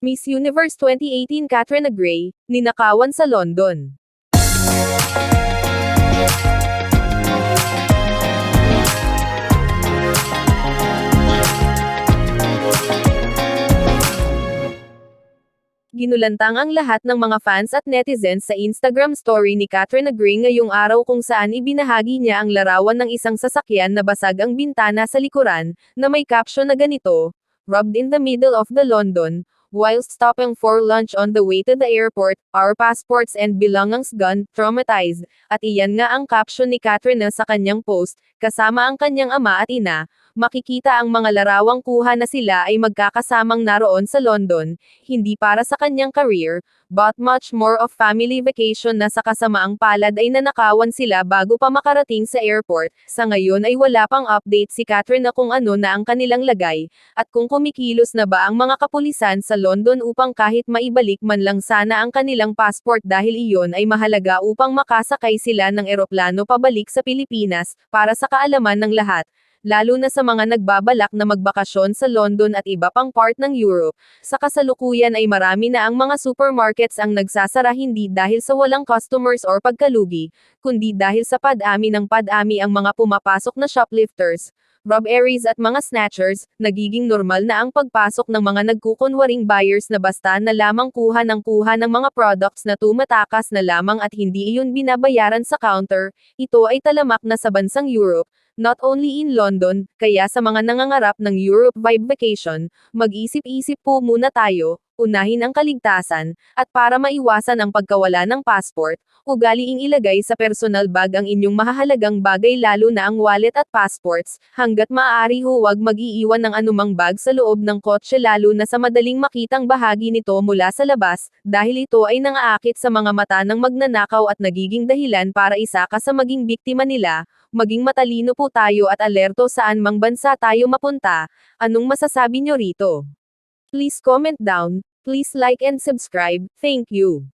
Miss Universe 2018 Katrina Gray, ninakawan sa London. Ginulantang ang lahat ng mga fans at netizens sa Instagram story ni Katrina Gray ngayong araw kung saan ibinahagi niya ang larawan ng isang sasakyan na basag ang bintana sa likuran, na may caption na ganito, Rubbed in the middle of the London, while stopping for lunch on the way to the airport, our passports and belongings gone, traumatized, at iyan nga ang caption ni Katrina sa kanyang post, kasama ang kanyang ama at ina, makikita ang mga larawang kuha na sila ay magkakasamang naroon sa London, hindi para sa kanyang career, but much more of family vacation na sa kasamaang palad ay nanakawan sila bago pa makarating sa airport, sa ngayon ay wala pang update si Katrina kung ano na ang kanilang lagay, at kung kumikilos na ba ang mga kapulisan sa London upang kahit maibalik man lang sana ang kanilang passport dahil iyon ay mahalaga upang makasakay sila ng eroplano pabalik sa Pilipinas, para sa kaalaman ng lahat, lalo na sa mga nagbabalak na magbakasyon sa London at iba pang part ng Europe. Sa kasalukuyan ay marami na ang mga supermarkets ang nagsasara hindi dahil sa walang customers or pagkalugi, kundi dahil sa padami ng padami ang mga pumapasok na shoplifters, robberies at mga snatchers, nagiging normal na ang pagpasok ng mga nagkukunwaring buyers na basta na lamang kuha ng kuha ng mga products na tumatakas na lamang at hindi iyon binabayaran sa counter, ito ay talamak na sa bansang Europe, not only in London, kaya sa mga nangangarap ng Europe Vibe Vacation, mag-isip-isip po muna tayo, unahin ang kaligtasan, at para maiwasan ang pagkawala ng passport, ugaliing ilagay sa personal bag ang inyong mahahalagang bagay lalo na ang wallet at passports, hanggat maaari huwag mag-iiwan ng anumang bag sa loob ng kotse lalo na sa madaling makitang bahagi nito mula sa labas, dahil ito ay nangaakit sa mga mata ng magnanakaw at nagiging dahilan para isa ka sa maging biktima nila, maging matalino po tayo at alerto saan mang bansa tayo mapunta, anong masasabi nyo rito? Please comment down, please like and subscribe, thank you.